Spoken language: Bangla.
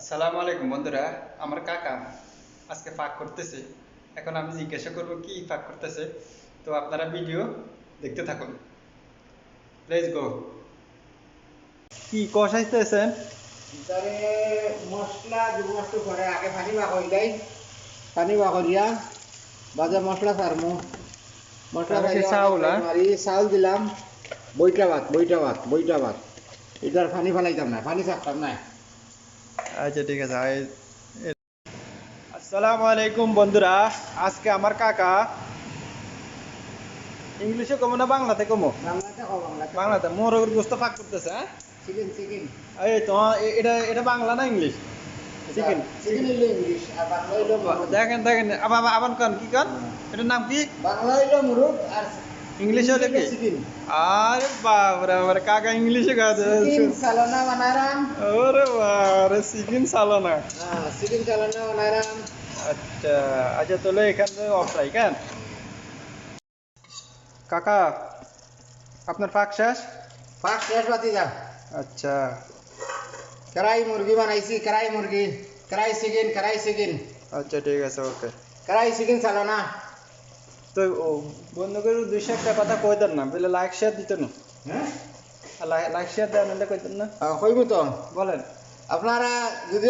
আসসালামু আলাইকুম বন্ধুরা আমার কাকা আজকে ফাঁক করতেছে। এখন আমি জিজ্ঞাসা করব কি ফাঁক করতেছে। তো আপনারা ভিডিও দেখতে থাকুন। লেটস গো কি কষাইতেছেন তারে মশলা একটু পরে আগে পানি বা কইলাই পানি বা করিয়া বাজা মশলা সারমু মশলা চাউল, হ্যাঁ? মারি চাউল দিলাম। বইটা ভাত বইটা ভাত বইটা ভাত এটার পানি ফেলাইতাম না পানি ছাড়তাম না। আচ্ছা ঠিক আছে আসসালামু আলাইকুম বন্ধুরা আজকে আমার কাকা ইংলিশে কমো না বাংলাতে কমো? বাংলাতে মোরগের গোস্ত ফাঁক করতেছে হ্যাঁ? Chicken chicken. এই তোমার এ- এটা এটা বাংলা না ইংলিশ? চিকেন। চিকেন হইল ইংলিশ আর বাংলা হইল দেখেন দেখেন আবার আবার- আবার কন কি কন? এটার নাম কি? বাংলা হইল মুরগ আর ইংলিশ হলে কি চিকেন আরে বাবরে বাবরে কাকা ইংলিশে গাছে চিকেন সালানা বানারাম ওরে বারে চিকেন সালানা হ্যাঁ চিকেন সালানা বানারাম আচ্ছা আচ্ছা তাহলে এখানে অফ রাই কেন কাকা আপনার পাক শেষ পাঁচ শেষ বাতি যা আচ্ছা কড়াই মুরগি বানাইছি কড়াই মুরগি কড়াই চিকেন কড়াই চিকেন আচ্ছা ঠিক আছে ওকে কড়াই চিকেন সালানা তো ও বন্ধু করে দুইশো একটা কথা কই দেন না বলে লাইক শেয়ার দিত না। হ্যাঁ? লাইক শেয়ার দেন না কই দেন না। কইব তো। বলেন। আপনারা যদি